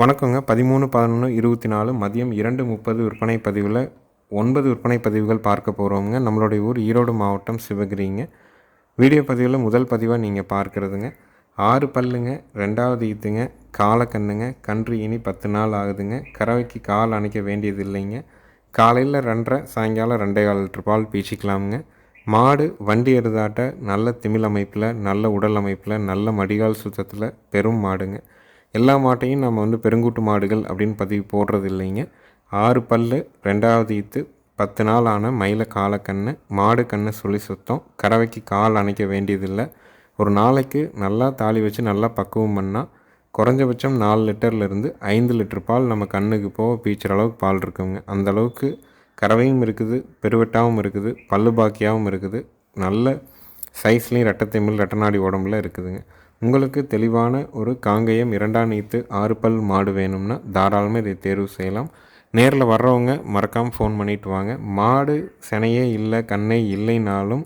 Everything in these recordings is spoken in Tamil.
வணக்கங்க. பதிமூணு பதினொன்று இருபத்தி நாலு மதியம் இரண்டு முப்பது விற்பனை பதிவில் ஒன்பது விற்பனை பதிவுகள் பார்க்க போகிறோங்க நம்மளுடைய ஊர் ஈரோடு மாவட்டம் சிவகிரிங்க. வீடியோ பதிவில் முதல் பதிவாக நீங்கள் பார்க்குறதுங்க. ஆறு பல்லுங்க ரெண்டாவது ஈத்துங்க காலக்கண்ணுங்க கன்று இனி பத்து நாள் ஆகுதுங்க. கறவைக்கு கால் அணைக்க வேண்டியது இல்லைங்க காலையில் ரெண்டரை சாயங்காலம் ரெண்டே கால் லிட்டர் பால் பீச்சிக்கலாமுங்க. மாடு வண்டி எருதாட்ட நல்ல திமிழ் அமைப்பில் நல்ல உடல் அமைப்பில் நல்ல மடிகால் சுத்தத்தில் பெரும் மாடுங்க. எல்லா மாட்டையும் நம்ம வந்து பெருங்கூட்டு மாடுகள் அப்படின்னு பதிவு போடுறது இல்லைங்க. ஆறு பல் ரெண்டாவது ஈத்து பத்து நாள் ஆன மயில காலக்கண்ணு மாடு கண்ணு சொல்லி சுத்தம் கறவைக்கு கால் அணைக்க வேண்டியதில்லை. ஒரு நாளைக்கு நல்லா தாலி வச்சு நல்லா பக்குவம் பண்ணால் குறைஞ்சபட்சம் நாலு லிட்டர்லேருந்து ஐந்து லிட்டர் பால் நம்ம கண்ணுக்கு போக பீச்சுற அளவுக்கு பால் இருக்குங்க. அந்த அளவுக்கு கறவையும் இருக்குது பெருவெட்டாகவும் இருக்குது பல்லு பாக்கியாகவும் இருக்குது. நல்ல சைஸ்லேயும் ரெட்டத்தைமில் ரெட்டநாடி உடம்புல இருக்குதுங்க. உங்களுக்கு தெளிவான ஒரு காங்கேயம் இரண்டாம் நீத்து ஆறு பல் மாடு வேணும்னா தாராளமாக இதை தேர்வு செய்யலாம். நேரில் வர்றவங்க மறக்காமல் ஃபோன் பண்ணிட்டு வாங்க. மாடு சினையே இல்லை கண்ணே இல்லைனாலும்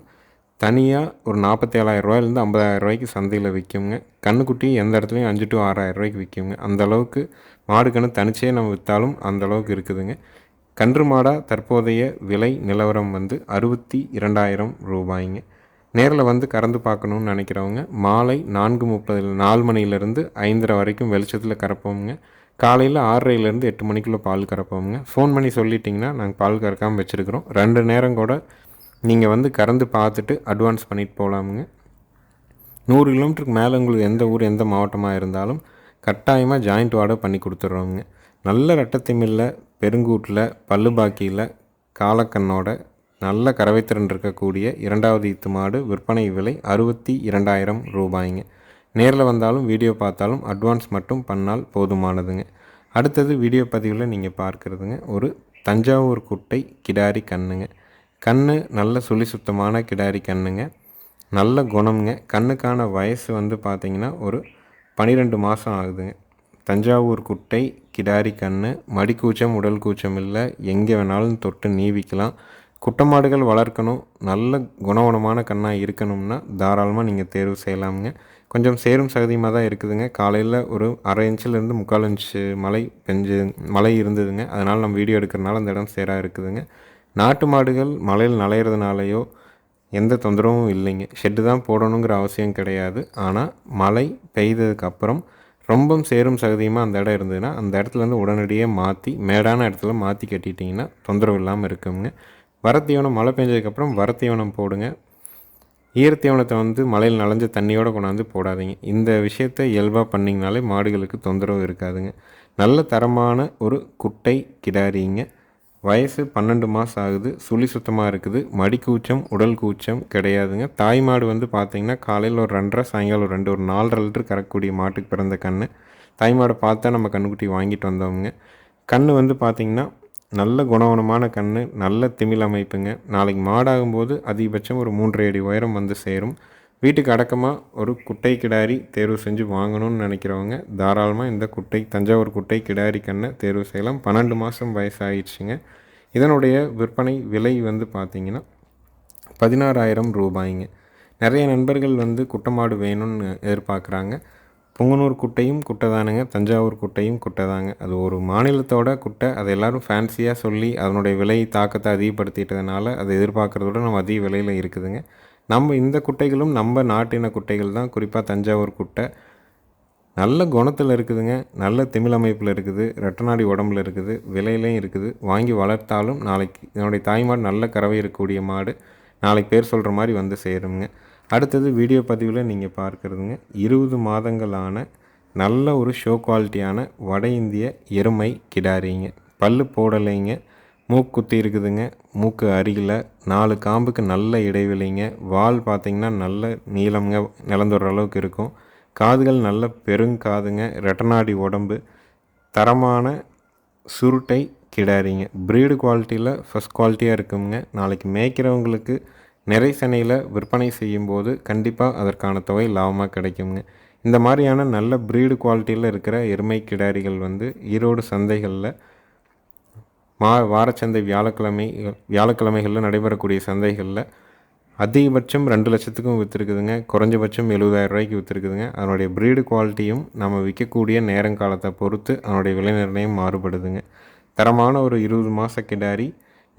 தனியாக ஒரு நாற்பத்தி ஏழாயிரம் ரூபாயிலேருந்து ஐம்பதாயிரம் ரூபாய்க்கு சந்தையில் விற்குங்க கண்ணுக்குட்டி எந்த இடத்துலையும் அஞ்சு டு ஆறாயிரம் ரூபாய்க்கு விற்குங்க அந்த அளவுக்கு மாடு கன்று தனிச்சே நம்ம விற்றாலும் அந்த அளவுக்கு இருக்குதுங்க. கன்று மாடாக தற்போதைய விலை நிலவரம் வந்து அறுபத்தி இரண்டாயிரம் ரூபாய்ங்க. நேரில் வந்து கறந்து பார்க்கணுன்னு நினைக்கிறவங்க மாலை நான்கு முப்பது நாலு மணிலேருந்து ஐந்தரை வரைக்கும் வெளிச்சத்தில் கறப்போமுங்க காலையில் ஆறரைலேருந்து எட்டு மணிக்குள்ளே பால் கறப்போமுங்க ஃபோன் பண்ணி சொல்லிட்டிங்கன்னா நாங்கள் பால் கறக்காமல் வச்சுருக்குறோம். ரெண்டு நேரம் கூட நீங்கள் வந்து கறந்து பார்த்துட்டு அட்வான்ஸ் பண்ணிட்டு போகலாமுங்க நூறு கிலோமீட்டருக்கு மேலே உங்களுக்கு எந்த ஊர் எந்த மாவட்டமாக இருந்தாலும் கட்டாயமாக ஜாயிண்ட் வாடகை பண்ணி கொடுத்துட்றோங்க நல்ல ரட்டத்திமில்ல பெருங்கூட்டில் பல்லு பாக்கியில் காலக்கண்ணோட நல்ல கறவைத்திறன் இருக்கக்கூடிய இரண்டாவது ஈத்து மாடு விற்பனை விலை அறுபத்தி இரண்டாயிரம் ரூபாய்ங்க. நேரில் வந்தாலும் வீடியோ பார்த்தாலும் அட்வான்ஸ் மட்டும் பண்ணால் போதுமானதுங்க. அடுத்தது வீடியோ பதிவில் நீங்கள் பார்க்குறதுங்க ஒரு தஞ்சாவூர் குட்டை கிடாரி கண்ணுங்க. கண்ணு நல்ல சுழி சுத்தமான கிடாரி கண்ணுங்க. நல்ல குணம்ங்க. கண்ணுக்கான வயசு வந்து பார்த்திங்கன்னா ஒரு பன்னிரெண்டு மாதம் ஆகுதுங்க. தஞ்சாவூர் குட்டை கிடாரி கண்ணு மடிக்கூச்சம் உடல் கூச்சம் இல்லை. எங்கே வேணாலும் தொட்டு நீவிக்கலாம். குட்டமாடுகள் வளர்க்கணும். நல்ல குணவனமான கண்ணாக இருக்கணும்னா தாராளமாக நீங்கள் தேர்வு செய்யலாமுங்க. கொஞ்சம் சேரும் சகதியமாக தான் இருக்குதுங்க. காலையில் ஒரு அரை இன்ச்சிலேருந்து முக்கால் இன்ச்சு மழை பெஞ்சு மழை இருந்ததுங்க. அதனால் நம்ம வீடியோ எடுக்கிறனால அந்த இடம் சேராக இருக்குதுங்க. நாட்டு மாடுகள் மழையில் நலையிறதுனாலையோ எந்த தொந்தரவும் இல்லைங்க. ஷெட்டு தான் போடணுங்கிற அவசியம் கிடையாது. ஆனால் மழை பெய்ததுக்கப்புறம் ரொம்ப சேரும் சகதியமாக அந்த இடம் இருந்ததுன்னா அந்த இடத்துலேருந்து உடனடியாக மாற்றி மேடான இடத்துல மாற்றி கட்டிட்டிங்கன்னா தொந்தரவு இல்லாமல் இருக்குங்க. வரத்தீவனம் மழை பெஞ்சதுக்கப்புறம் வரத்தீவனம் போடுங்க. ஈரத்தீவனத்தை வந்து மழையில் நனைஞ்ச தண்ணியோடு கொண்டாந்து போடாதீங்க. இந்த விஷயத்தை இயல்பாக பண்ணிங்கனாலே மாடுகளுக்கு தொந்தரவு இருக்காதுங்க. நல்ல தரமான ஒரு குட்டை கிடாரிங்க. வயசு பன்னெண்டு மாதம் ஆகுது. சுழி சுத்தமாக இருக்குது. மடி கூச்சம் உடல் கூச்சம் கிடையாதுங்க. தாய் மாடு வந்து பார்த்திங்கன்னா காலையில் ஒரு ரெண்டரை சாயங்காலம் ஒரு ரெண்டு ஒரு நாலரை லிட்டர் கறக்கக்கூடிய மாட்டுக்கு பிறந்த கன்று தாய் மாடை பார்த்தா நம்ம கண்ணுக்குட்டி வாங்கிட்டு வந்தோம்ங்க கன்று வந்து பார்த்திங்கன்னா நல்ல குணவனமான கண் நல்ல திமிழ் அமைப்புங்க. நாளைக்கு மாடாகும்போது அதிகபட்சம் ஒரு மூன்றரை அடி உயரம் வந்து சேரும். வீட்டுக்கு அடக்கமாக ஒரு குட்டை கிடாரி தேர்வு செஞ்சு வாங்கணும்னு நினைக்கிறவங்க தாராளமாக இந்த குட்டை தஞ்சாவூர் குட்டை கிடாரி கண்ணை தேர்வு செய்யலாம். பன்னெண்டு மாதம் வயசாகிடுச்சுங்க இதனுடைய விற்பனை விலை வந்து பார்த்திங்கன்னா பதினாறாயிரம் ரூபாய்ங்க. நிறைய நண்பர்கள் வந்து குட்டமாடு வேணும்னு எதிர்பார்க்குறாங்க. புங்கனூர் குட்டையும் குட்டை தானுங்க தஞ்சாவூர் குட்டையும் குட்டை தாங்க அது ஒரு மாநிலத்தோட குட்டை அதை எல்லோரும் ஃபேன்சியாக சொல்லி அதனுடைய விலை தாக்கத்தை அதிகப்படுத்திட்டதுனால அதை எதிர்பார்க்குறதோட நம்ம அதிக விலையில் இருக்குதுங்க. நம்ம இந்த குட்டைகளும் நம்ம நாட்டின குட்டைகள் தான். குறிப்பாக தஞ்சாவூர் குட்டை. நல்ல குணத்தில் இருக்குதுங்க. நல்ல திமிழ் அமைப்பில் இருக்குது. ரெட்டநாடி உடம்புல இருக்குது. விலையிலையும் இருக்குது. வாங்கி வளர்த்தாலும் நாளைக்கு என்னுடைய தாய்மாடு நல்ல கறவை இருக்கக்கூடிய மாடு. நாளைக்கு பேர் சொல்கிற மாதிரி வந்து சேருங்க அடுத்தது வீடியோ பதிவில் நீங்கள் பார்க்குறதுங்க இருபது மாதங்களான நல்ல ஒரு ஷோ குவாலிட்டியான வட இந்திய எருமை கிடாரிங்க. பல் போடலைங்க. மூக்கு குத்தி இருக்குதுங்க. மூக்கு அருகில் நாலு காம்புக்கு நல்ல இடைவெளிங்க. வால் பார்த்திங்கன்னா நல்ல நீளம்ங்க நிலந்துடுற அளவுக்கு இருக்கும். காதுகள் நல்ல பெருங்காதுங்க. ரெட்டநாடி உடம்பு. தரமான சுருட்டை கிடாரிங்க. ப்ரீடு குவாலிட்டியில் ஃபஸ்ட் குவாலிட்டியாக இருக்குங்க. நாளைக்கு மேய்க்கிறவங்களுக்கு நிறை சனையில் விற்பனை செய்யும்போது கண்டிப்பாக அதற்கான தொகை லாபமாக கிடைக்குங்க இந்த மாதிரியான நல்ல ப்ரீடு குவாலிட்டியில் இருக்கிற எருமை கிடாரிகள் வந்து ஈரோடு சந்தைகளில் மா வாரச்சந்தை வியாழக்கிழமை வியாழக்கிழமைகளில் நடைபெறக்கூடிய சந்தைகளில் அதிகபட்சம் ரெண்டு லட்சத்துக்கும் விற்றுருக்குதுங்க குறைஞ்சபட்சம் எழுபதாயிரம் ரூபாய்க்கு விற்றுருக்குதுங்க அதனுடைய ப்ரீடு குவாலிட்டியும் நம்ம விற்கக்கூடிய நேரங்காலத்தை பொறுத்து அதனுடைய விலை நிர்ணயம் மாறுபடுதுங்க. தரமான ஒரு இருபது மாத கிடாரி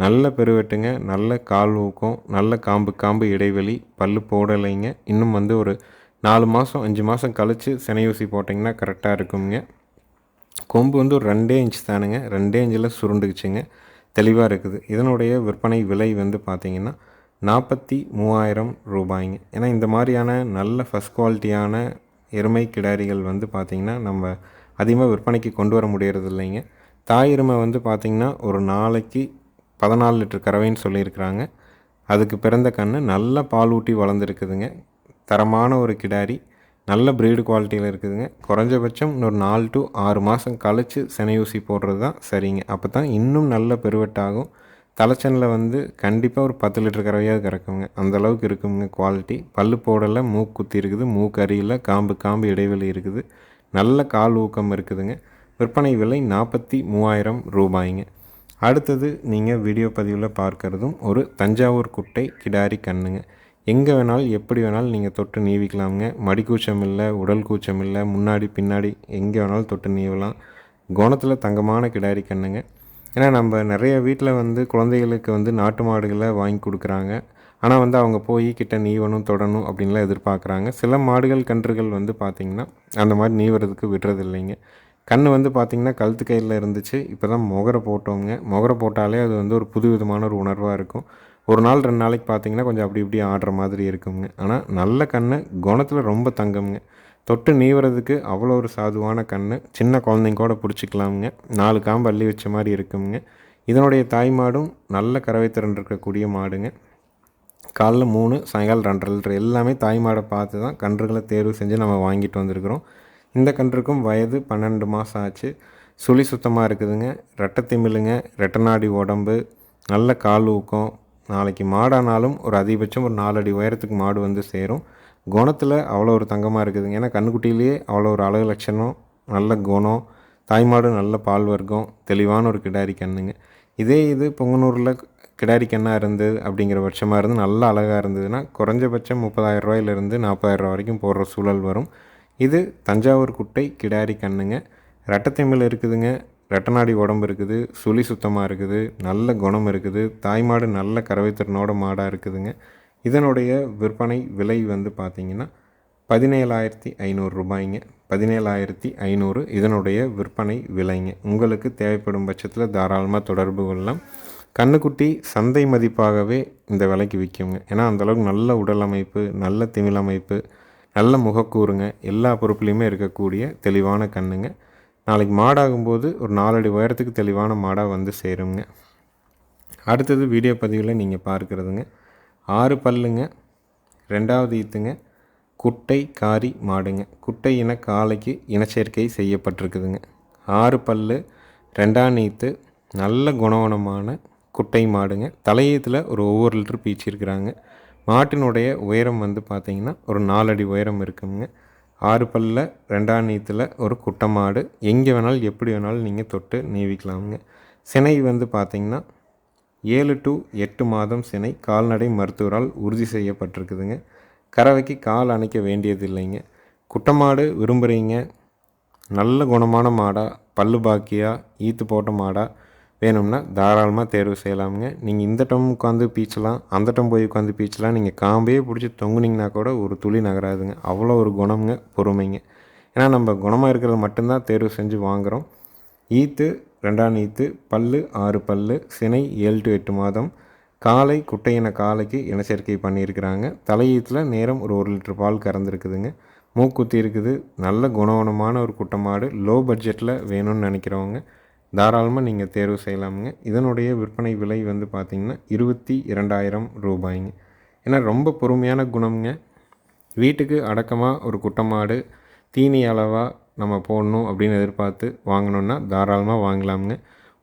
நல்ல பெருவெட்டுங்க நல்ல கால் ஊக்கம் நல்ல காம்பு காம்பு இடைவெளி பல்லு போடலைங்க. இன்னும் வந்து ஒரு நாலு மாதம் அஞ்சு மாதம் கழித்து சினையூசி போட்டிங்கன்னா கரெக்டாக இருக்குங்க. கொம்பு வந்து ஒரு ரெண்டே இன்ச் தானுங்க. ரெண்டே இன்ச்சில் சுருண்டுக்குச்சுங்க. தெளிவாக இருக்குது. இதனுடைய விற்பனை விலை வந்து பார்த்திங்கன்னா நாற்பத்தி மூவாயிரம் ரூபாய்ங்க. ஏன்னா இந்த மாதிரியான நல்ல ஃபஸ்ட் குவாலிட்டியான எருமை கிடாரிகள் வந்து பார்த்திங்கன்னா நம்ம அதிகமாக விற்பனைக்கு கொண்டு வர முடியறது இல்லைங்க தாய் எருமை வந்து பார்த்திங்கன்னா ஒரு நாளைக்கு பதினாலு லிட்டர் கறவைன்னு சொல்லியிருக்கிறாங்க. அதுக்கு பிறந்த கன்று நல்ல பால் ஊட்டி வளர்ந்துருக்குதுங்க. தரமான ஒரு கிடாரி நல்ல ப்ரீடு குவாலிட்டியில் இருக்குதுங்க. குறைஞ்சபட்சம் இன்னொரு நாலு டு ஆறு மாதம் கழித்து செனையூசி போடுறது தான் சரிங்க. அப்போ தான் இன்னும் நல்ல பெருவெட்டாகும். தலைச்சனில் வந்து கண்டிப்பாக ஒரு பத்து லிட்டர் கறவையாக கறக்குங்க. அந்தளவுக்கு இருக்குங்க குவாலிட்டி பல் போடலை மூக்கு குத்தி இருக்குது மூக்கு காம்பு காம்பு இடைவெளி இருக்குது. நல்ல கால் ஊக்கம் இருக்குதுங்க. விற்பனை விலை நாற்பத்தி மூவாயிரம் ரூபாய்ங்க. அடுத்தது நீங்கள் வீடியோ பதிவில் பார்க்குறதும் ஒரு தஞ்சாவூர் குட்டை கிடாரி கண்ணுங்க. எங்கே வேணாலும் எப்படி வேணாலும் நீங்கள் தொட்டு நீவிக்கலாமுங்க. மடி கூச்சம் இல்லை உடல் கூச்சம் இல்லை முன்னாடி பின்னாடி எங்கே வேணாலும் தொட்டு நீவலாம். குணத்தில் தங்கமான கிடாரி கண்ணுங்க. ஏன்னா நம்ம நிறைய வீட்டில் வந்து குழந்தைகளுக்கு வந்து நாட்டு மாடுகளை வாங்கி கொடுக்குறாங்க. ஆனால் வந்து அவங்க போய் கிட்ட நீவணும் தொடணும் அப்படின்லாம் எதிர்பார்க்குறாங்க. சில மாடுகள் கன்றுகள் வந்து பார்த்திங்கன்னா அந்த மாதிரி நீவுறதுக்கு விடுறது இல்லைங்க கண் வந்து பார்த்திங்கன்னா கழுத்து கையில் இருந்துச்சு. இப்போ தான் முகரை போட்டோங்க முகரை போட்டாலே அது வந்து ஒரு புது விதமான ஒரு உணர்வாக இருக்கும். ஒரு நாள் ரெண்டு நாளைக்கு பார்த்தீங்கன்னா கொஞ்சம் அப்படி இப்படி ஆடுற மாதிரி இருக்குங்க. ஆனால் நல்ல கண் குணத்தில் ரொம்ப தங்கம்ங்க. தொட்டு நீவுறதுக்கு அவ்வளோ ஒரு சாதுவான கண் சின்ன குழந்தைங்க கூட பிடிச்சிக்கலாமுங்க. நாலு காம்பு அள்ளி வச்ச மாதிரி இருக்குங்க. இதனுடைய தாய் மாடும் நல்ல கறவை திறன் இருக்கக்கூடிய மாடுங்க. காலைல மூணு சாயங்காலம் ரெண்டரை லிட்டர். எல்லாமே தாய் மாடை பார்த்து தான் கன்றுகளை தேர்வு செஞ்சு நம்ம வாங்கிட்டு வந்திருக்கிறோம். இந்த கன்றுக்கும் வயது பன்னெண்டு மாதம் ஆச்சு. சுழி சுத்தமாக இருக்குதுங்க. ரெட்டை திமிழுங்க ரெட்டநாடி உடம்பு நல்ல கால் ஊக்கம். நாளைக்கு மாடானாலும் ஒரு அதிகபட்சம் ஒரு நாலடி உயரத்துக்கு மாடு வந்து சேரும். குணத்தில் அவ்வளோ ஒரு தங்கமாக இருக்குதுங்க. ஏன்னா கண்ணுக்குட்டியிலேயே அவ்வளோ ஒரு அழகு லட்சணம் நல்ல குணம் தாய்மாடு நல்ல பால் வர்க்கம் தெளிவான ஒரு கிடாரி கண்ணுங்க. இதே இது பொங்கனூரில் கிடாரி கண்ணாக இருந்தது அப்படிங்கிற பட்சமாக இருந்து நல்ல அழகாக இருந்ததுன்னா குறைஞ்சபட்சம் முப்பதாயிரம் ரூபாயிலிருந்து நாற்பதாயிரம் வரைக்கும் போடுற சூழல் வரும். இது தஞ்சாவூர் குட்டை கிடாரி கண்ணுங்க. ரெட்டத்தெம்மில் இருக்குதுங்க. ரெட்டநாடி உடம்பு இருக்குது. சுழி சுத்தமாக இருக்குது. நல்ல குணம் இருக்குது. தாய்மாடு நல்ல கறவைத்திறனோட மாடாக இருக்குதுங்க. இதனுடைய விற்பனை விலை வந்து பார்த்திங்கன்னா பதினேழாயிரத்தி ஐநூறு ரூபாய்ங்க. பதினேழாயிரத்தி ஐநூறு இதனுடைய விற்பனை விலைங்க. உங்களுக்கு தேவைப்படும் பட்சத்தில் தாராளமாக தொடர்பு கொள்ளலாம். கண்ணுக்குட்டி சந்தை மதிப்பாகவே இந்த விலைக்கு விற்குங்க. ஏன்னா அந்தளவுக்கு நல்ல உடல் அமைப்பு நல்ல திமிழ் அமைப்பு நல்ல முகக்கூறுங்க. எல்லா பொறுப்புலேயுமே இருக்கக்கூடிய தெளிவான கண்ணுங்க. நாளைக்கு மாடாகும்போது ஒரு நாலடி உயரத்துக்கு தெளிவான மாடாக வந்து சேருங்க. அடுத்தது வீடியோ பதிவில் நீங்கள் பார்க்குறதுங்க. ஆறு பல்லுங்க. ரெண்டாவது ஈத்துங்க. குட்டை காரி மாடுங்க. குட்டை இன காலைக்கு இனச்சேர்க்கை செய்யப்பட்டிருக்குதுங்க. ஆறு பல்லு ரெண்டாம் நீத்து நல்ல குணவனமான குட்டை மாடுங்க. தலையீத்தில் ஒரு ஒவ்வொரு லிட்டர் பீச்சிருக்கிறாங்க. மாட்டினுடைய உயரம் வந்து பார்த்திங்கன்னா ஒரு நாலடி உயரம் இருக்குங்க. ஆறு பல்லில் ரெண்டாம் நீத்தில் ஒரு குட்டை மாடு எங்கே வேணாலும் எப்படி வேணாலும் நீங்கள் தொட்டு நீவிக்கலாமுங்க. சினை வந்து பார்த்திங்கன்னா ஏழு டு எட்டு மாதம் சினை கால்நடை மருத்துவரால் உறுதி செய்யப்பட்டிருக்குதுங்க. கறவைக்கு கால் அணைக்க வேண்டியது இல்லைங்க. குட்டை மாடு விரும்புகிறீங்க நல்ல குணமான மாடாக பல்லு பாக்கியாக ஈத்து போட்ட மாடாக வேணும்னா தாராளமாக தேர்வு செய்யலாமுங்க. நீங்கள் இந்த டம் உட்காந்து பீச்சலாம் அந்த டம் போய் உட்காந்து பீச்சலாம் நீங்கள் காம்பே பிடிச்சி தொங்குனிங்கன்னா கூட ஒரு துளி நகராதுங்க. அவ்வளோ ஒரு குணம்ங்க பொறுமைங்க. ஏன்னா நம்ம குணமாக இருக்கிறது மட்டும்தான் தேர்வு செஞ்சு வாங்குகிறோம் ஈத்து ரெண்டாம் ஈத்து பல்லு ஆறு பல்லு சினை ஏழு டு எட்டு மாதம். காலை குட்டையின காலைக்கு இனச்சேர்க்கை பண்ணியிருக்கிறாங்க. தலையீத்தில் நேரம் ஒரு ஒரு லிட்டர் பால் கறந்துருக்குதுங்க. மூக்குத்தி இருக்குது. நல்ல குணவனமான ஒரு குட்டமாடு லோ பட்ஜெட்டில் வேணும்னு நினைக்கிறவங்க. தாராளமாக நீங்கள் தேர்வு செய்யலாமுங்க. இதனுடைய விற்பனை விலை வந்து பார்த்திங்கன்னா இருபத்தி இரண்டாயிரம் ரூபாய்ங்க. ஏன்னா ரொம்ப பொறுமையான குணம்ங்க. வீட்டுக்கு அடக்கமாக ஒரு குட்டமாடு தீனி அளவாக நம்ம போடணும் அப்படின்னு எதிர்பார்த்து வாங்கினோன்னா தாராளமாக வாங்கலாமுங்க.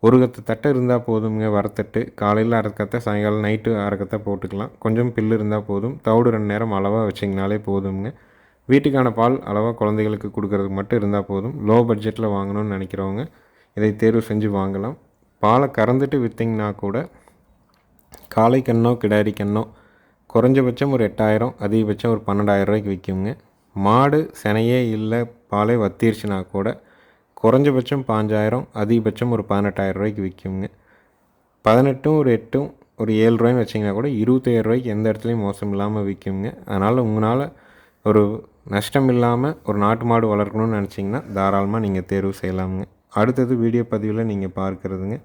ஒரு கத்து தட்டை இருந்தால் போதுங்க வரத்தட்டு. காலையில் அரைக்கத்தை சாயங்காலம் நைட்டு அரைக்கத்தை போட்டுக்கலாம். கொஞ்சம் பில்லு இருந்தால் போதும். தவிடு ரெண்டு நேரம் அளவாக வச்சிங்கனாலே போதுங்க வீட்டுக்கான பால் அளவாக குழந்தைகளுக்கு கொடுக்குறதுக்கு மட்டும் இருந்தால் போதும். லோ பட்ஜெட்டில் வாங்கணும்னு நினைக்கிறவங்க இதை தேர்வு செஞ்சு வாங்கலாம். பாலை கறந்துட்டு விற்றிங்கன்னா கூட காளை கண்ணோ கிடாரி கண்ணோ குறைஞ்சபட்சம் ஒரு எட்டாயிரம் அதிகபட்சம் ஒரு பன்னெண்டாயிரம் ரூபாய்க்கு விற்குங்க மாடு செனையே இல்லை பாலே வத்திருச்சுனா கூட குறைஞ்சபட்சம் பாஞ்சாயிரம் அதிகபட்சம் ஒரு பதினெட்டாயிரம் ரூபாய்க்கு விற்குங்க பதினெட்டும் ஒரு எட்டும் ஒரு ஏழு ரூபாய்னு வச்சிங்கன்னா கூட இருபத்தாயிரம் ரூபாய்க்கு எந்த இடத்துலையும் மோசம் இல்லாமல் விற்குங்க அதனால் உங்களால் ஒரு நஷ்டம் இல்லாமல் ஒரு நாட்டு மாடு வளர்க்கணும்னு நினச்சிங்கன்னா தாராளமாக நீங்கள் தேர்வு செய்யலாமுங்க. அடுத்தது வீடியோ பதிவில் நீங்கள் பார்க்குறதுங்க.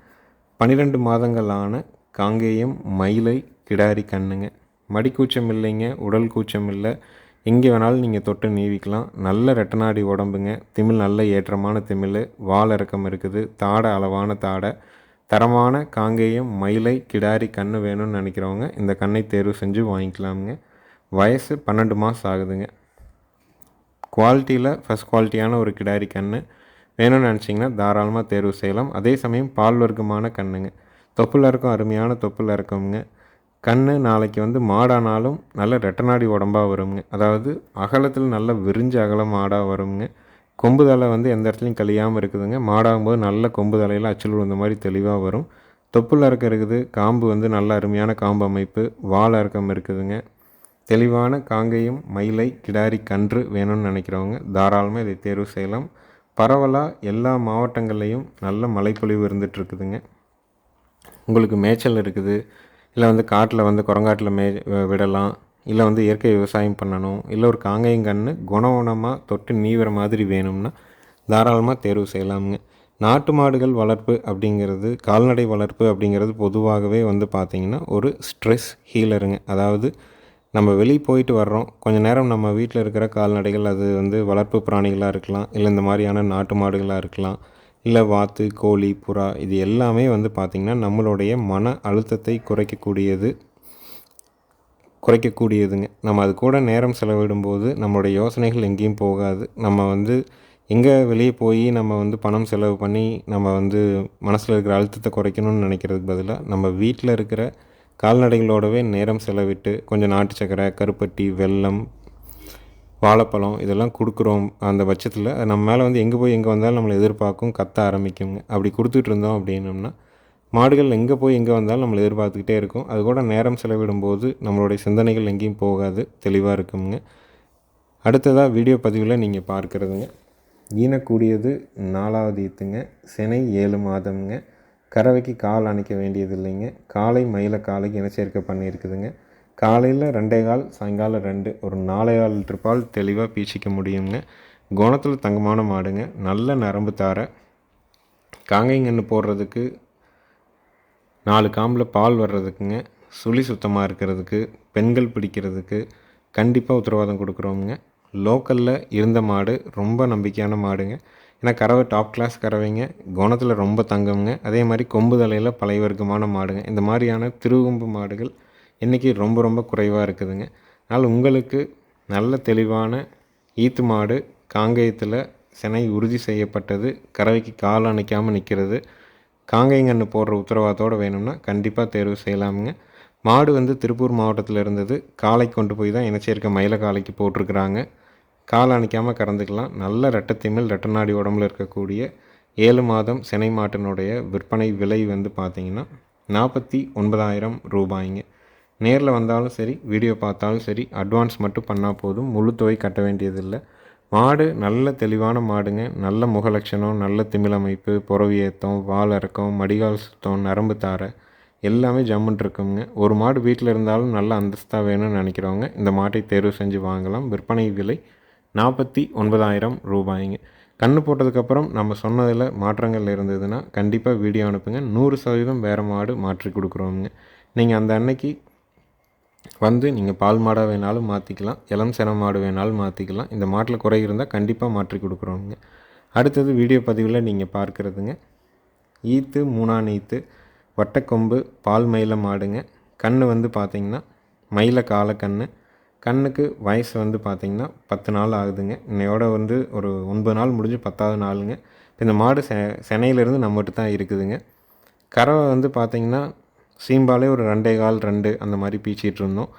பன்னிரெண்டு மாதங்களான காங்கேயம் மயிலை கிடாரி கண்ணுங்க. மடிக்கூச்சம் இல்லைங்க உடல் கூச்சம் இல்லை. எங்கே வேணாலும் நீங்கள் தொட்டு நீவிக்கலாம். நல்ல ரெட்டநாடி உடம்புங்க. திமிழ் நல்ல ஏற்றமான திமிழ் வால் இறக்கம் இருக்குது. தாடை அளவான தாடை. தரமான காங்கேயம் மயிலை கிடாரி கன்று வேணும்னு நினைக்கிறவங்க இந்த கண்ணை தேர்வு செஞ்சு வாங்கிக்கலாமுங்க. வயசு பன்னெண்டு மாதம் ஆகுதுங்க. குவாலிட்டியில் ஃபஸ்ட் குவாலிட்டியான ஒரு கிடாரி கன்று வேணும்னு நினச்சிங்கன்னா தாராளமாக தேர்வு செய்யலாம். அதே சமயம் பால் வர்க்கமான கண்ணுங்க. தொப்புள் இருக்கும் அருமையான தொப்புள் இருக்கவங்க. கண் நாளைக்கு வந்து மாடானாலும் நல்ல ரெட்டநாடி உடம்பாக வருங்க. அதாவது அகலத்தில் நல்ல விரிஞ்ச அகலம் மாடாக வருங்க. கொம்பு தலை வந்து எந்த இடத்துலையும் கழியாமல் இருக்குதுங்க. மாடாகும்போது நல்ல கொம்பு தலையில் அச்சல் விழுந்த மாதிரி தெளிவாக வரும். தொப்புள் இறக்க இருக்குது காம்பு வந்து நல்ல அருமையான காம்பு அமைப்பு. வால் இறக்கம் இருக்குதுங்க. தெளிவான காங்கையும் மயிலை கிடாரி கன்று வேணும்னு நினைக்கிறவங்க தாராளமாக இதை தேர்வு செய்யலாம். பரவலாக எல்லா மாவட்டங்கள்லேயும் நல்ல மழைப்பொழிவு இருந்துகிட்ருக்குதுங்க. உங்களுக்கு மேய்ச்சல் இருக்குது இல்லை வந்து காட்டில் வந்து குரங்காட்டில் மே விடலாம் இல்லை வந்து இயற்கை விவசாயம் பண்ணணும் இல்லை ஒரு காங்கையங்கன்று குணகுணமாக தொட்டு நீவிற மாதிரி வேணும்னா தாராளமாக தேர்வு செய்யலாமுங்க. நாட்டு மாடுகள் வளர்ப்பு அப்படிங்கிறது கால்நடை வளர்ப்பு அப்படிங்கிறது பொதுவாகவே வந்து பார்த்திங்கன்னா ஒரு ஸ்ட்ரெஸ் ஹீலருங்க. அதாவது நம்ம வெளியே போயிட்டு வர்றோம். கொஞ்சம் நேரம் நம்ம வீட்டில் இருக்கிற கால்நடைகள் அது வந்து வளர்ப்பு பிராணிகளாக இருக்கலாம் இல்லை இந்த மாதிரியான நாட்டு மாடுகளாக இருக்கலாம் இல்லை வாத்து கோழி புறா இது எல்லாமே வந்து பார்த்திங்கன்னா நம்மளுடைய மன அழுத்தத்தை குறைக்கக்கூடியது குறைக்கக்கூடியதுங்க. நம்ம அது கூட நேரம் செலவிடும்போது நம்மளுடைய யோசனைகள் எங்கேயும் போகாது. நம்ம வந்து எங்கே வெளியே போய் நம்ம வந்து பணம் செலவு பண்ணி நம்ம வந்து மனசில் இருக்கிற அழுத்தத்தை குறைக்கணும்னு நினைக்கிறதுக்கு பதிலாக நம்ம வீட்டில் இருக்கிற கால்நடைகளோடவே நேரம் செலவிட்டு கொஞ்சம் நாட்டு சக்கரை கருப்பட்டி வெல்லம் வாழைப்பழம் இதெல்லாம் கொடுக்குறோம். அந்த பட்சத்தில் நம்ம மேலே வந்து எங்கே போய் எங்கே வந்தாலும் நம்மளை எதிர்பார்க்கும் கத்த ஆரம்பிக்குங்க அப்படி கொடுத்துட்டு இருந்தோம் அப்படின்னோம்னா மாடுகள் எங்கே போய் எங்கே வந்தாலும் நம்மளை எதிர்பார்த்துக்கிட்டே இருக்கும். அது கூட நேரம் செலவிடும்போது நம்மளுடைய சிந்தனைகள் எங்கேயும் போகாது தெளிவாக இருக்குங்க அடுத்ததாக வீடியோ பதிவில் நீங்கள் பார்க்குறதுங்க. ஈனக்கூடியது நாலாவது ஈத்துங்க சினை ஏழு மாதம்ங்க. கறவைக்கு கால் அணைக்க வேண்டியது இல்லைங்க காலை மயில காலைக்கு இன சேர்க்கை பண்ணியிருக்குதுங்க. காலையில் ரெண்டே கால் சாயங்காலம் ரெண்டு. ஒரு நாலே கால் லிட்டர் பால் தெளிவாக பீச்சிக்க முடியுங்க. குணத்தில் தங்கமான மாடுங்க. நல்ல நரம்பு தார. காங்கைங்கன்று போடுறதுக்கு நாலு காம்பில் பால் வர்றதுக்குங்க. சுழி சுத்தமாக இருக்கிறதுக்கு பெண்கள் பிடிக்கிறதுக்கு கண்டிப்பாக உத்தரவாதம் கொடுக்குறோமுங்க. லோக்கலில் இருந்த மாடு ரொம்ப நம்பிக்கையான மாடுங்க. ஏன்னா கறவை டாப் கிளாஸ் கறவைங்க. குணத்தில் ரொம்ப தங்கம்ங்க. அதே மாதிரி கொம்பு தலையில் பழைய வர்க்கமான மாடுங்க. இந்த மாதிரியான திருவொம்பு மாடுகள் இன்றைக்கி ரொம்ப ரொம்ப குறைவாக இருக்குதுங்க. அதனால் உங்களுக்கு நல்ல தெளிவான ஈத்து மாடு காங்கேயத்தில் சினை உறுதி செய்யப்பட்டது. கறவைக்கு கால் அணைக்காமல் நிற்கிறது காங்கைங்கன்று போடுற உத்தரவாதத்தோடு வேணும்னா கண்டிப்பாக தேர்வு செய்யலாமுங்க. மாடு வந்து திருப்பூர் மாவட்டத்தில் இருந்தது. காலை கொண்டு போய் தான் இணைச்சிருக்க மயில காலைக்கு போட்டிருக்கிறாங்க. கால் அணைக்காமல் கறந்துக்கலாம். நல்ல ரெட்டத்திமில் ரெட்டநாடி உடம்புல இருக்கக்கூடிய ஏழு மாதம் சினை மாட்டினுடைய விற்பனை விலை வந்து பார்த்திங்கன்னா நாற்பத்தி ஒன்பதாயிரம் ரூபாய்ங்க. நேரில் வந்தாலும் சரி வீடியோ பார்த்தாலும் சரி அட்வான்ஸ் மட்டும் பண்ணால் போதும். முழு தொகை கட்ட வேண்டியதில்லை. மாடு நல்ல தெளிவான மாடுங்க. நல்ல முகலட்சணம் நல்ல திமிழமைப்பு புறவியேத்தம் வால் இறக்கம் மடிகால் சுத்தம் நரம்பு தாரை எல்லாமே ஜம்முன் இருக்குங்க. ஒரு மாடு வீட்டில் இருந்தாலும் நல்ல அந்தஸ்தாக வேணும்னு நினைக்கிறவங்க இந்த மாட்டை தேர்வு செஞ்சு வாங்கலாம். விற்பனை விலை நாற்பத்தி ஒன்பதாயிரம் ரூபாய்ங்க. கன்று போட்டதுக்கப்புறம் நம்ம சொன்னதில் மாற்றங்கள் இருந்ததுன்னா கண்டிப்பாக வீடியோ அனுப்புங்க. நூறு சதவீதம் வேறு மாடு மாற்றி கொடுக்குறோங்க நீங்கள் அந்த அன்னைக்கு வந்து நீங்கள் பால் மாடாக வேணாலும் மாற்றிக்கலாம் இளம் சென மாடு வேணாலும் மாற்றிக்கலாம் இந்த மாட்டில் குறை இருந்தால் கண்டிப்பாக மாற்றி கொடுக்குறோங்க அடுத்தது வீடியோ பதிவில் நீங்கள் பார்க்குறதுங்க. ஈத்து மூணான் ஈத்து வட்டக்கொம்பு பால் மயில மாடுங்க. கண் வந்து பார்த்திங்கன்னா மயில கால கண் கண்ணுக்கு வயசு வந்து பார்த்திங்கன்னா பத்து நாள் ஆகுதுங்க. இன்னையோட வந்து ஒரு ஒன்பது நாள் முடிஞ்சு பத்தாவது நாளுங்க. இந்த மாடு செ சென்னையிலேருந்து நம்மகிட்ட தான் இருக்குதுங்க. கறவை வந்து பார்த்திங்கன்னா சீம்பாலே ஒரு ரெண்டே கால் ரெண்டு அந்த மாதிரி பீச்சிகிட்டு இருந்தோம்.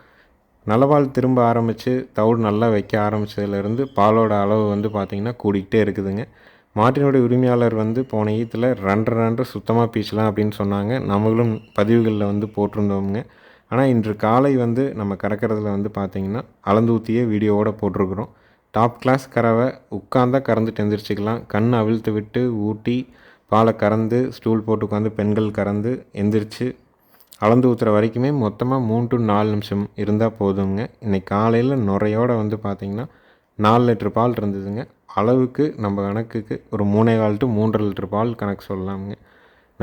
நல்லபால் திரும்ப ஆரம்பித்து தவிடு நல்லா வைக்க ஆரம்பித்ததுலேருந்து பாலோட அளவு வந்து பார்த்திங்கன்னா கூடிக்கிட்டே இருக்குதுங்க. மாட்டினுடைய உரிமையாளர் வந்து போன ஈத்தில் ரெண்டரை ரெண்டு சுத்தமாக பீச்சலாம் அப்படின்னு சொன்னாங்க. நம்மளும் பதிவுகளில் வந்து போட்டிருந்தோமுங்க. ஆனால் இன்று காலை வந்து நம்ம கறக்கிறதுல வந்து பார்த்திங்கன்னா அளந்து ஊற்றியே வீடியோவோட போட்டிருக்கிறோம். டாப் கிளாஸ் கறவை உட்காந்தா கறந்துட்டு எந்திரிச்சிக்கலாம். கண் அவிழ்த்து விட்டு ஊட்டி பாலை கறந்து ஸ்டூல் போட்டு உட்காந்து பெண்கள் கறந்து எந்திரிச்சு அளந்து ஊற்றுற வரைக்குமே மொத்தமாக மூணு டு நாலு நிமிஷம் இருந்தால் போதுங்க. இன்றைக்கி காலையில் நுரையோடு வந்து பார்த்திங்கன்னா நாலு லிட்டர் பால் இருந்ததுங்க. அளவுக்கு நம்ம கணக்குக்கு ஒரு மூணே கால் டு மூன்றரை லிட்டர் பால் கணக்கு சொல்லலாமுங்க.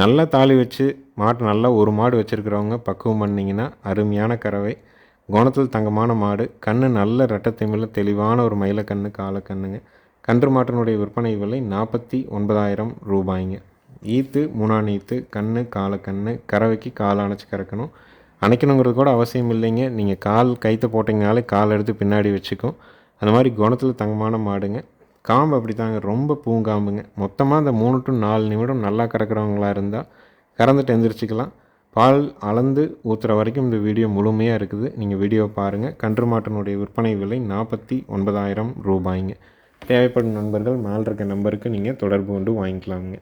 நல்லா தாலி வச்சு மாட்டு நல்லா ஒரு மாடு வச்சுருக்கிறவங்க பக்குவம் பண்ணிங்கன்னா அருமையான கறவை. குணத்தில் தங்கமான மாடு. கண்ணு நல்ல ரெட்டத்திமிழில் தெளிவான ஒரு மயிலக்கண்ணு காலக்கண்ணுங்க. கன்று மாட்டினுடைய விற்பனை விலை நாற்பத்தி ஒன்பதாயிரம் ரூபாய்ங்க. ஈத்து மூணாம் ஈத்து கண்ணு காலக்கண்ணு கறவைக்கு கால் அணைச்சி கறக்கணும். அணைக்கணுங்கிறது கூட அவசியம் இல்லைங்க. நீங்கள் கால் கைத்தை போட்டிங்கனாலே கால் எடுத்து பின்னாடி வச்சுக்கும். அந்த மாதிரி குணத்தில் தங்கமான மாடுங்க. காம்பு அப்படி தாங்க ரொம்ப பூங்காம்புங்க. மொத்தமாக அந்த மூணு டு நாலு நிமிடம் நல்லா கறக்கிறவங்களா இருந்தால் கறந்துட்டு எந்திரிச்சிக்கலாம். பால் அளந்து ஊற்றுற வரைக்கும் இந்த வீடியோ முழுமையாக இருக்குது. நீங்கள் வீடியோ பாருங்கள் கன்று மாட்டினுடைய விற்பனை விலை நாற்பத்தி ஒன்பதாயிரம் ரூபாய்ங்க. தேவைப்படும் நண்பர்கள் மேல் இருக்க நம்பருக்கு நீங்கள் தொடர்பு கொண்டு வாங்கிக்கலாமுங்க.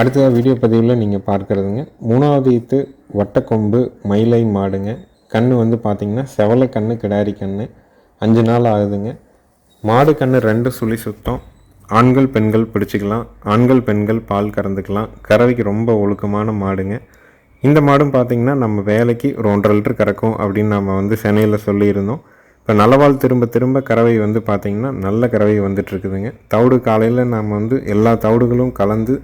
அடுத்ததாக வீடியோ பதிவில் நீங்கள் பார்க்குறதுங்க. மூணாவது ஈத்து வட்டக்கொம்பு மயிலை மாடுங்க. கன்று வந்து பார்த்திங்கன்னா செவலை கன்று கிடாரி கன்று அஞ்சு நாள் ஆகுதுங்க. மாடு கன்று ரெண்டு சுழி சுத்தம். ஆண்கள் பெண்கள் பிடிச்சிக்கலாம். ஆண்கள் பெண்கள் பால் கறந்துக்கலாம். கறவைக்கு ரொம்ப ஒழுக்கமான மாடுங்க. இந்த மாடும் பார்த்திங்கன்னா நம்ம வேலைக்கு ஒரு ஒன்றரை லிட்டர் கறக்கும் அப்படின்னு நம்ம வந்து சென்னையில் சொல்லியிருந்தோம். இப்போ நல்லவாள் திரும்ப திரும்ப கறவை வந்து பார்த்திங்கன்னா நல்ல கறவை வந்துட்டுருக்குதுங்க தவிடு காலையில் நம்ம வந்து எல்லா தவிடுகளும் கலந்து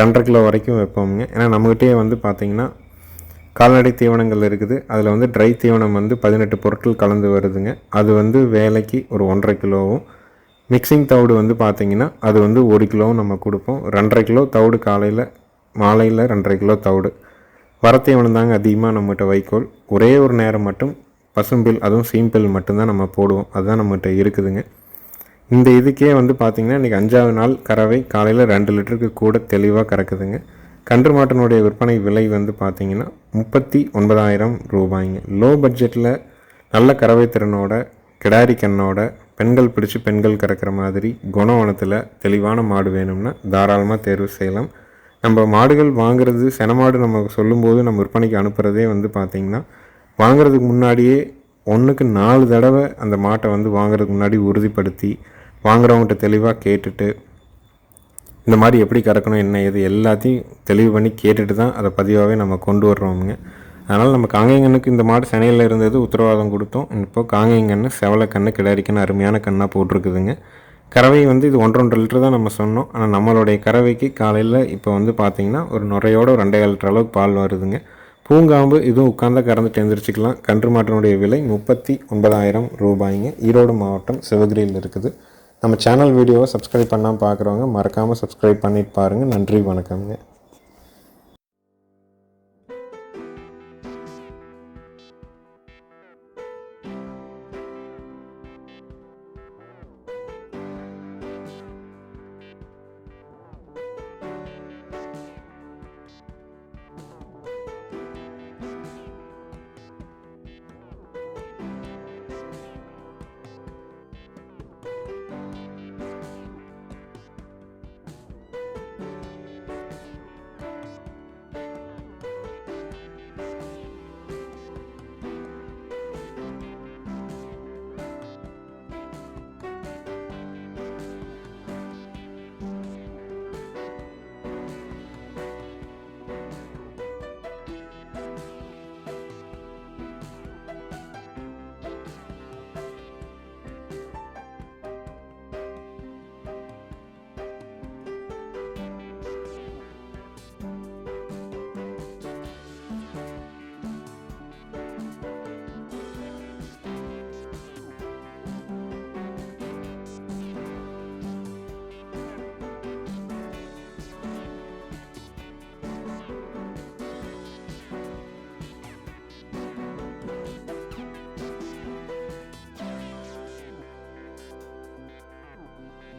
ரெண்டரை கிலோ வரைக்கும் வைப்போமுங்க. ஏன்னா நம்மகிட்டே வந்து பார்த்திங்கன்னா கால்நடை தீவனங்கள் இருக்குது. அதில் வந்து ட்ரை தீவனம் வந்து பதினெட்டு பொருட்கள் கலந்து வருதுங்க. அது வந்து வேலைக்கு ஒரு ஒன்றரை கிலோவும். மிக்சிங் தவிடு வந்து பார்த்திங்கன்னா அது வந்து ஒரு கிலோவும் நம்ம கொடுப்போம். ரெண்டரை கிலோ தவிடு காலையில் மாலையில் ரெண்டரை கிலோ தவிடு. வரத்தீவனம் தாங்க அதிகமாக நம்மகிட்ட வைக்கோல். ஒரே ஒரு நேரம் மட்டும் பசும்பில் அதுவும் சீம்பில் மட்டும்தான் நம்ம போடுவோம். அதுதான் நம்மகிட்ட இருக்குதுங்க. இந்த இதுக்கே வந்து பார்த்திங்கன்னா இன்றைக்கி அஞ்சாவது நாள் கறவை காலையில் ரெண்டு லிட்டருக்கு கூட தெளிவாக கறக்குதுங்க. கன்று மாட்டினுடைய விற்பனை விலை வந்து பார்த்திங்கன்னா முப்பத்தி ஒன்பதாயிரம் ரூபாய்ங்க. லோ பட்ஜெட்டில் நல்ல கறவை திறனோட கிடாரி கண்ணோட பெண்கள் பிடிச்சி பெண்கள் கறக்கிற மாதிரி குணவனத்தில் தெளிவான மாடு வேணும்னா தாராளமாக தேர்வு செய்யலாம். நம்ம மாடுகள் வாங்குறது செனமாடு நம்ம சொல்லும்போது நம்ம விற்பனைக்கு அனுப்புகிறதே வந்து பார்த்திங்கன்னா வாங்குறதுக்கு முன்னாடியே ஒன்றுக்கு நாலு தடவை அந்த மாட்டை வந்து வாங்குறதுக்கு முன்னாடி உறுதிப்படுத்தி வாங்குறவங்ககிட்ட தெளிவாக கேட்டுட்டு இந்த மாதிரி எப்படி கறக்கணும் என்ன ஏது எல்லாத்தையும் தெளிவு பண்ணி கேட்டுட்டு தான் அதை பதிவாகவே நம்ம கொண்டு வர்றோமுங்க. அதனால் நம்ம காங்கைங்கண்ணுக்கு இந்த மாடு சென்னையில் இருந்தது உத்தரவாதம் கொடுத்தோம். இப்போ செவலை கண்ணு கிடாரிக்கண்ணு அருமையான கண்ணாக போட்டிருக்குதுங்க. கறவை வந்து இது ஒன்றரை ஒன்றரை லிட்டர் தான் நம்ம சொன்னோம். ஆனால் நம்மளுடைய கறவைக்கு காலையில் இப்போ வந்து பார்த்திங்கன்னா ஒரு நுரையோட ஒரு ரெண்டே லிட்டர் அளவுக்கு பால் வருதுங்க. பூங்காம்பு இதுவும் உட்காந்தா கறந்துட்டு எழுந்திரிச்சிக்கலாம் கன்று மாட்டினுடைய விலை முப்பத்தி ஒன்பதாயிரம் ரூபாய்ங்க. ஈரோடு மாவட்டம் சிவகிரியில் இருக்குது. நம்ம சேனல் வீடியோவை சப்ஸ்கிரைப் பண்ணாமல் பார்க்குறவங்க மறக்காமல் சப்ஸ்கிரைப் பண்ணிட்டு பாருங்கள் நன்றி வணக்கம்ங்க.